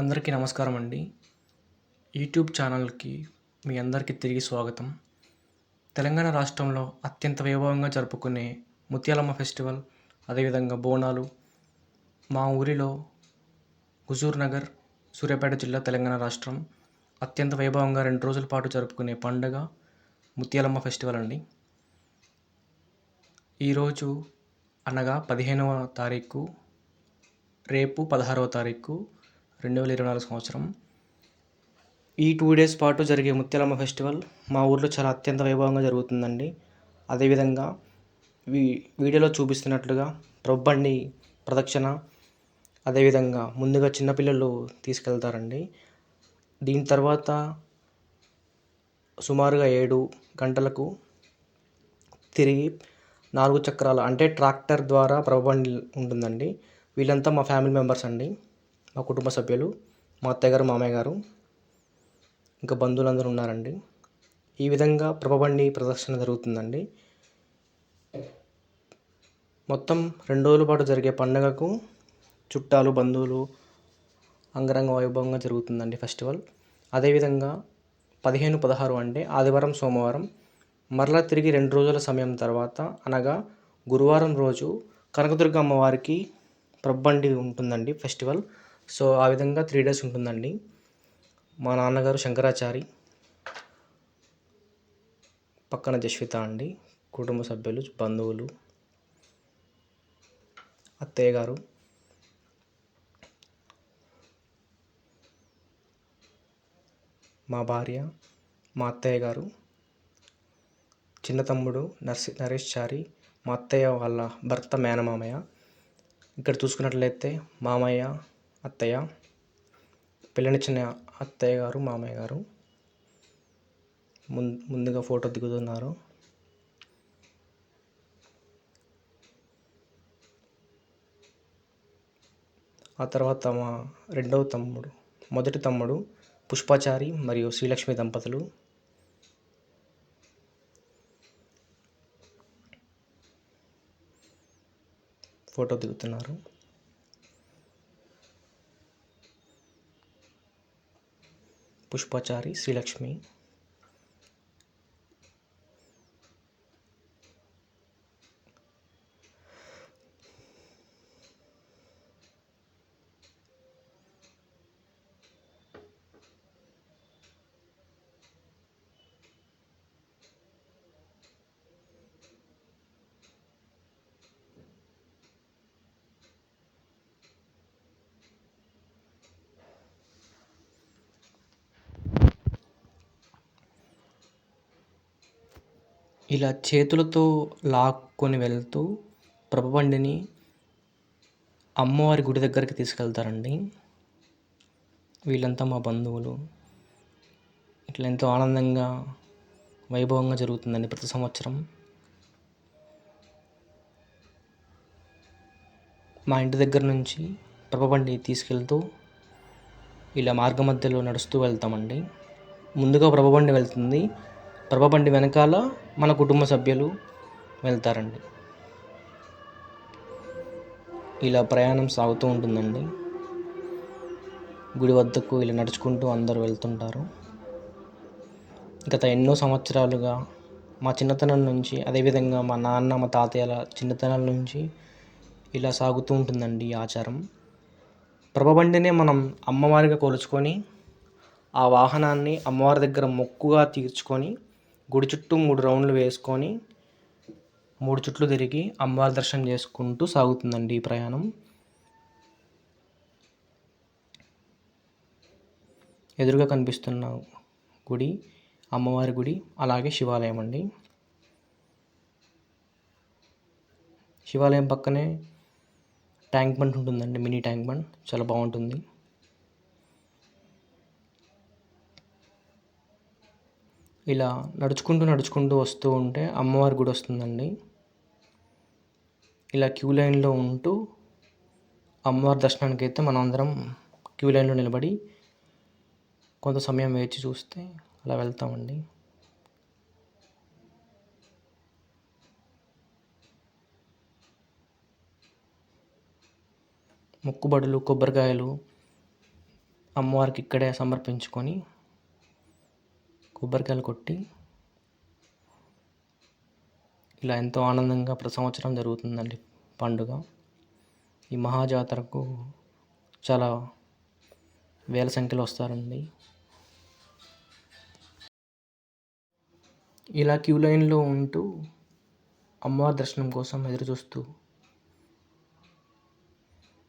అందరికీ నమస్కారం అండి. యూట్యూబ్ ఛానల్కి మీ అందరికీ తిరిగి స్వాగతం. తెలంగాణ రాష్ట్రంలో అత్యంత వైభవంగా జరుపుకునే ముత్యాలమ్మ ఫెస్టివల్ అదేవిధంగా బోనాలు మా ఊరిలో హుజూర్ నగర్ సూర్యాపేట జిల్లా తెలంగాణ రాష్ట్రం అత్యంత వైభవంగా రెండు రోజుల పాటు జరుపుకునే పండుగ ముత్యాలమ్మ ఫెస్టివల్ అండి. ఈరోజు అనగా పదిహేనవ తారీఖు రేపు పదహారవ తారీఖు రెండు వేల ఇరవై నాలుగు సంవత్సరం. ఈ టూ డేస్ పాటు జరిగే ముత్యాలమ్మ ఫెస్టివల్ మా ఊర్లో చాలా అత్యంత వైభవంగా జరుగుతుందండి. అదేవిధంగా వీ వీడియోలో చూపిస్తున్నట్లుగా ప్రొబ్బండి ప్రదక్షిణ అదేవిధంగా ముందుగా చిన్నపిల్లలు తీసుకెళ్తారండి. దీని తర్వాత సుమారుగా ఏడు గంటలకు తిరిగి నాలుగు చక్రాల అంటే ట్రాక్టర్ ద్వారా ప్రభబండి ఉంటుందండి. వీళ్ళంతా మా ఫ్యామిలీ మెంబర్స్ అండి. మా కుటుంబ సభ్యులు మా అత్తయ్య గారు మామయ్య గారు ఇంకా బంధువులందరూ ఉన్నారండి. ఈ విధంగా ప్రభబండి ప్రదర్శన జరుగుతుందండి. మొత్తం రెండు రోజుల పాటు జరిగే పండగకు చుట్టాలు బంధువులు అంగరంగ వైభవంగా జరుగుతుందండి ఫెస్టివల్. అదేవిధంగా పదిహేను పదహారు అంటే ఆదివారం సోమవారం. మరలా తిరిగి రెండు రోజుల సమయం తర్వాత అనగా గురువారం రోజు కనకదుర్గ అమ్మవారికి ప్రబ్బండి ఉంటుందండి ఫెస్టివల్. సో ఆ విధంగా త్రీ డేస్ ఉంటుందండి. మా నాన్నగారు శంకరాచారి పక్కన జస్విత అండి కుటుంబ సభ్యులు బంధువులు అత్తయ్య గారు. మా భార్య మా అత్తయ్య గారు చిన్న తమ్ముడు నర్సి నరేష్ చారి మా అత్తయ్య వాళ్ళ భర్త మేనమామయ్య. ఇక్కడ చూసుకున్నట్లయితే మామయ్య అత్తయ్య. పెళ్ళనిచ్చిన అత్తయ్య గారు మామయ్య గారు. ముందుగా ఫోటో దిగుతున్నారు. ఆ తర్వాత మా రెండవ తమ్ముడు మొదటి తమ్ముడు పుష్పాచారి మరియు శ్రీలక్ష్మి దంపతులు. ఫోటో దిగుతున్నారు. పుష్పచారి శ్రీలక్ష్మి ఇలా చేతులతో లాక్కొని వెళ్తూ ప్రభబండిని అమ్మవారి గుడి దగ్గరికి తీసుకెళ్తారండి. వీళ్ళంతా మా బంధువులు. ఇట్లా ఎంతో ఆనందంగా వైభవంగా జరుగుతుందండి ప్రతి సంవత్సరం. మా ఇంటి దగ్గర నుంచి ప్రభబండి తీసుకెళ్తూ ఇలా మార్గ మధ్యలో నడుస్తూ వెళ్తామండి. ముందుగా ప్రభబండి వెళ్తుంది. ప్రభబండి వెనకాల మన కుటుంబ సభ్యులు వెళ్తారండి. ఇలా ప్రయాణం సాగుతూ ఉంటుందండి. గుడి వద్దకు ఇలా నడుచుకుంటూ అందరూ వెళ్తుంటారు. గత ఎన్నో సంవత్సరాలుగా మా చిన్నతనం నుంచి అదేవిధంగా మా నాన్న మా తాతయ్యల చిన్నతనం నుంచి ఇలా సాగుతూ ఉంటుందండి ఈ ఆచారం. ప్రభబండినే మనం అమ్మవారిగా కొలుచుకొని ఆ వాహనాన్ని అమ్మవారి దగ్గర మొక్కుగా తీర్చుకొని గుడి చుట్టూ మూడు రౌండ్లు వేసుకొని మూడు చుట్లు తిరిగి అమ్మవారి దర్శనం చేసుకుంటూ సాగుతుందండి ఈ ప్రయాణం. ఎదురుగా కనిపిస్తున్న గుడి అమ్మవారి గుడి అలాగే శివాలయం అండి. శివాలయం పక్కనే ట్యాంక్ బండ్ ఉంటుందండి మినీ ట్యాంక్ బండ్. చాలా బాగుంటుంది. ఇలా నడుచుకుంటూ నడుచుకుంటూ వస్తూ ఉంటే అమ్మవారి గుడి వస్తుందండి. ఇలా క్యూ లైన్లో ఉంటూ అమ్మవారి దర్శనానికి అయితే మనం అందరం క్యూ లైన్లో నిలబడి కొంత సమయం వేచి చూస్తే అలా వెళ్తామండి. మొక్కుబడులు కొబ్బరికాయలు అమ్మవారికి ఇక్కడే సమర్పించుకొని కొబ్బరికాయలు కొట్టి ఇలా ఎంతో ఆనందంగా ప్రతి సంవత్సరం జరుగుతుందండి పండుగ. ఈ మహాజాతరకు చాలా వేల సంఖ్యలో వస్తారండి. ఇలా క్యూ లైన్లో ఉంటూ అమ్మవారి దర్శనం కోసం ఎదురు చూస్తూ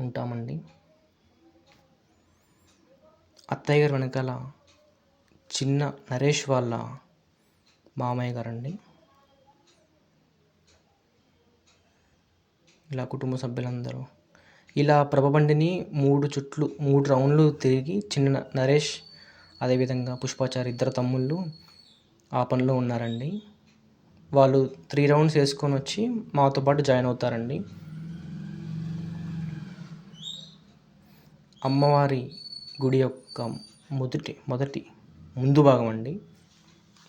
ఉంటామండి. అత్తయ్య గారు వెనకాల చిన్న నరేష్ వాళ్ళ మామయ్య గారండి. ఇలా కుటుంబ సభ్యులందరూ. ఇలా ప్రభబండిని మూడు చుట్లు మూడు రౌండ్లు తిరిగి చిన్న నరేష్ అదేవిధంగా పుష్పాచారి ఇద్దరు తమ్ముళ్ళు ఆ పనిలో ఉన్నారండి. వాళ్ళు త్రీ రౌండ్స్ వేసుకొని వచ్చి మాతో పాటు జాయిన్ అవుతారండి. అమ్మవారి గుడి యొక్క మొదటి మొదటి ముందు భాగం అండి.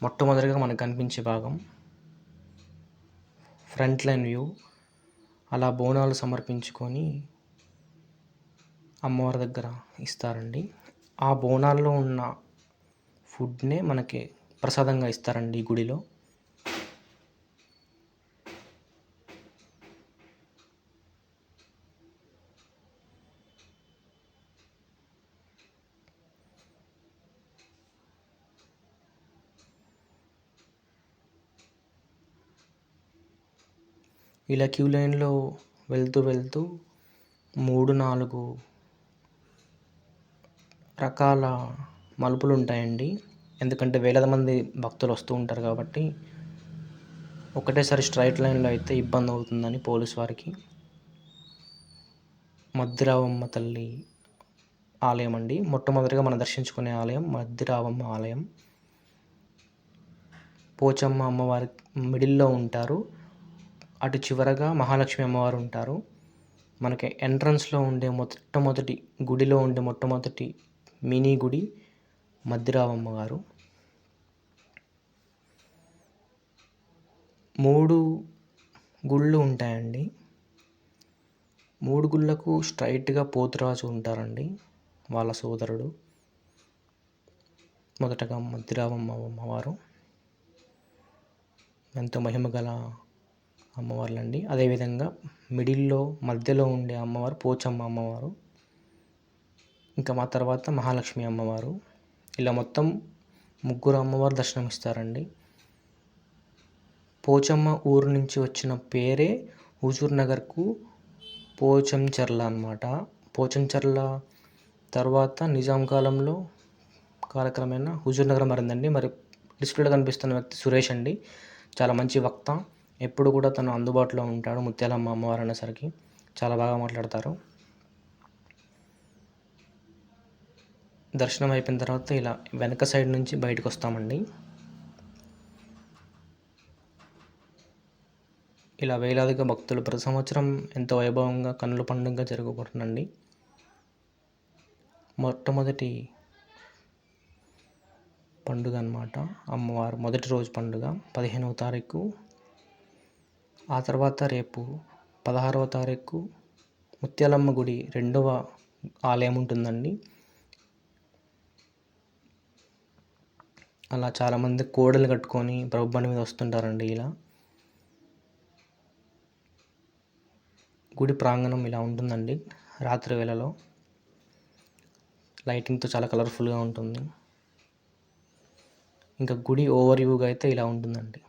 మొట్టమొదటిగా మనకు కనిపించే భాగం ఫ్రంట్ లైన్ వ్యూ. అలా బోనాలు సమర్పించుకొని అమ్మవారి దగ్గర ఇస్తారండి. ఆ బోనాల్లో ఉన్న ఫుడ్నే మనకి ప్రసాదంగా ఇస్తారండి ఈ గుడిలో. ఇలా క్యూ లైన్లో వెళ్తూ వెళ్తూ మూడు నాలుగు రకాల మలుపులు ఉంటాయండి. ఎందుకంటే వేలాది మంది భక్తులు వస్తూ ఉంటారు కాబట్టి ఒకటేసారి స్ట్రైట్ లైన్లో అయితే ఇబ్బంది అవుతుందని పోలీస్ వారికి మద్దిరావమ్మ తల్లి ఆలయం అండి. మొట్టమొదటిగా మనం దర్శించుకునే ఆలయం మద్దిరావమ్మ ఆలయం. పోచమ్మ అమ్మవారి మిడిల్లో ఉంటారు. అటు చివరగా మహాలక్ష్మి అమ్మవారు ఉంటారు. మనకి ఎంట్రన్స్లో ఉండే మొట్టమొదటి గుడిలో ఉండే మొట్టమొదటి మినీ గుడి మద్దిరావమ్మ గారు మూడు గుళ్ళు ఉంటాయండి. మూడు గుళ్ళకు స్ట్రైట్గా పోతురాజు ఉంటారండి వాళ్ళ సోదరుడు. మొదటగా మద్దిరావమ్మ అమ్మవారు. ఎంతో మహిమ గల అమ్మవార్లండి. అదేవిధంగా మిడిల్లో మధ్యలో ఉండే అమ్మవారు పోచమ్మ అమ్మవారు ఇంకా మా తర్వాత మహాలక్ష్మి అమ్మవారు. ఇలా మొత్తం ముగ్గురు అమ్మవారు దర్శనం ఇస్తారండి పోచమ్మ ఊరు నుంచి వచ్చిన పేరే హుజూర్ నగర్కు పోచంచర్ల అనమాట పోచంచర్ల తర్వాత నిజాం కాలంలో కాలక్రమేణా హుజూర్ నగరం మారిందండి మరి డిస్ప్లేలో కనిపిస్తున్న వ్యక్తి సురేష్ అండి. చాలా మంచి వక్త. ఎప్పుడు కూడా తను అందుబాటులో ఉంటాడు. ముత్యాలమ్మ అమ్మవారు అనేసరికి చాలా బాగా మాట్లాడతారు. దర్శనం అయిపోయిన తర్వాత ఇలా వెనక సైడ్ నుంచి బయటకు వస్తామండి. ఇలా వేలాదిగా భక్తులు ప్రతి సంవత్సరం ఎంతో వైభవంగా కన్నుల పండుగ జరగబడుతుందండి మొట్టమొదటి పండుగ అనమాట అమ్మవారు మొదటి రోజు పండుగ పదిహేనవ తారీఖు. ఆ తర్వాత రేపు పదహారవ తారీఖు ముత్యాలమ్మ గుడి రెండవ ఆలయం ఉంటుందండి. అలా చాలామంది కోడలు కట్టుకొని ప్రభుబండి మీద వస్తుంటారండి ఇలా. గుడి ప్రాంగణం ఇలా ఉంటుందండి రాత్రి వేళలో. లైటింగ్తో చాలా కలర్ఫుల్గా ఉంటుంది. ఇంకా గుడి ఓవర్ వ్యూగా అయితే ఇలా ఉంటుందండి.